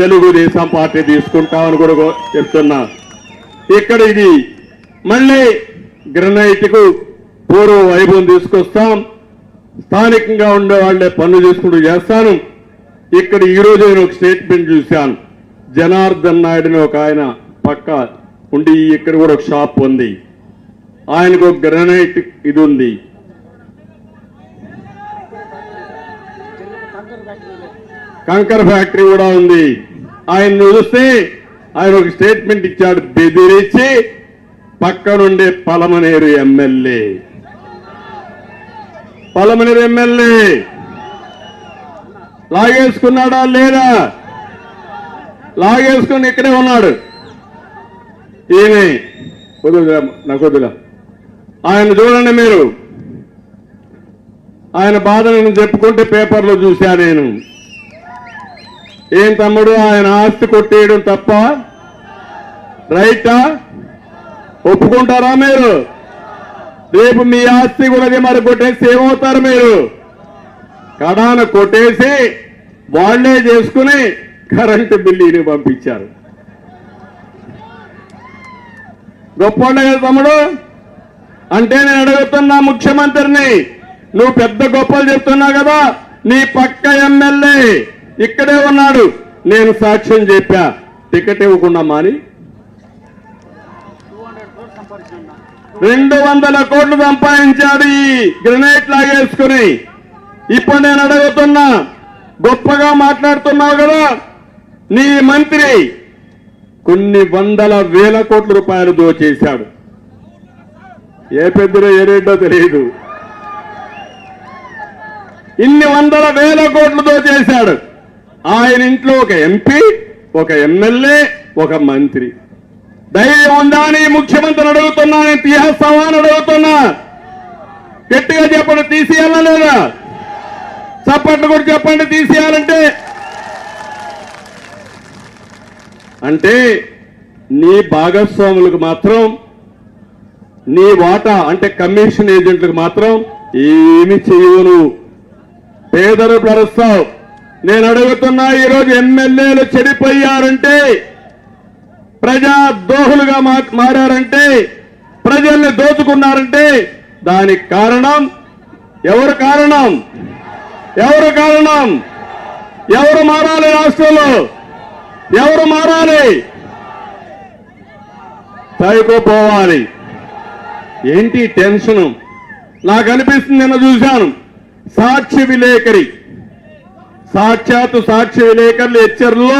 Telugu Desam party తీసుకుంటామని కూడా చెప్తున్నా. ఇక్కడ ఇది మళ్ళీ గ్రనైట్కు పూర్వ వైభవం తీసుకొస్తాం. స్థానికంగా ఉండే వాళ్ళే పనులు చేసుకుంటూ చేస్తాను. ఇక్కడ ఈరోజు నేను ఒక స్టేట్మెంట్ చూశాను. జనార్దన్ నాయుడుని ఒక ఆయన పక్క ఉండి ఇక్కడ కూడా ఒక షాప్ ఉంది. ఆయనకు ఒక గ్రనైట్ ఇది ఉంది. కంకర్ ఫ్యాక్టరీ కూడా ఉంది. ఆయన చూస్తే ఆయన ఒక స్టేట్మెంట్ ఇచ్చాడు బెదిరించి పక్కనుండే పలమనేరు ఎమ్మెల్యే. పలమనేరు ఎమ్మెల్యే లాగేసుకున్నాడా లేదా? లాగేసుకుని ఇక్కడే ఉన్నాడు. ఈమె వదులుగా నాకు వదులా ఆయన చూడండి మీరు. ఆయన బాధ నేను చెప్పుకుంటే పేపర్లో చూశా నేను. ఏం తమ్ముడు? ఆయన ఆస్తి కొట్టేయడం తప్ప రైటా? ఒప్పుకుంటారా మీరు? రేపు మీ ఆస్తి కూడా మరి కొట్టేసి ఏమవుతారు మీరు? కడాన కొట్టేసి వాళ్ళే చేసుకుని కరెంటు బిల్లుని పంపించారు. గొప్ప కదా తమ్ముడు? అంటే నేను అడుగుతున్నా ముఖ్యమంత్రిని నువ్వు పెద్ద గొప్పలు చెప్తున్నావు కదా నీ పక్క ఎమ్మెల్యే ఇక్కడే ఉన్నాడు. నేను సాక్ష్యం చెప్పా. టికెట్ ఇవ్వకుండా మాని. రెండు వందల కోట్లు సంపాదించాడు ఈ గ్రెనేట్ లాగేసుకుని. ఇప్పుడు నేను అడుగుతున్నా గొప్పగా మాట్లాడుతున్నావు కదా నీ మంత్రి. కొన్ని వందల వేల కోట్ల రూపాయలు దోచేశాడు. ఏ పెద్దలో ఏ రేటో తెలియదు. ఇన్ని వందల వేల కోట్లు దోచేశాడు. ఆయన ఇంట్లో ఒక ఎంపీ ఒక ఎమ్మెల్యే ఒక మంత్రి. ధైర్యం ఉందా అని ముఖ్యమంత్రిని అడుగుతున్నా నేను తీసేస్తావా అని అడుగుతున్నా. గట్టిగా చెప్పండి తీసేయాలా లేదా? చప్పట్లు కూడా చెప్పండి తీసేయాలంటే. అంటే నీ భాగస్వాములకు మాత్రం నీ వాటా అంటే కమిషన్ ఏజెంట్లకు మాత్రం ఏమి చేయవు పేదలు పరుస్తావు. నేను అడుగుతున్నా ఈరోజు ఎమ్మెల్యేలు చెడిపోయారంటే ప్రజా దోహులుగా మా- మారారంటే ప్రజల్ని దోచుకున్నారంటే దానికి కారణం ఎవరు కారణం? ఎవరు కారణం? ఎవరు మారాలి రాష్ట్రంలో? ఎవరు మారాలి? సైకో పోవాలి. ఏంటి టెన్షన్? నాకు అనిపిస్తుంది నిన్న చూశాను. సాక్షి విలేకరి. సాక్షాత్తు సాక్షి విలేకరులు హెచ్చర్లో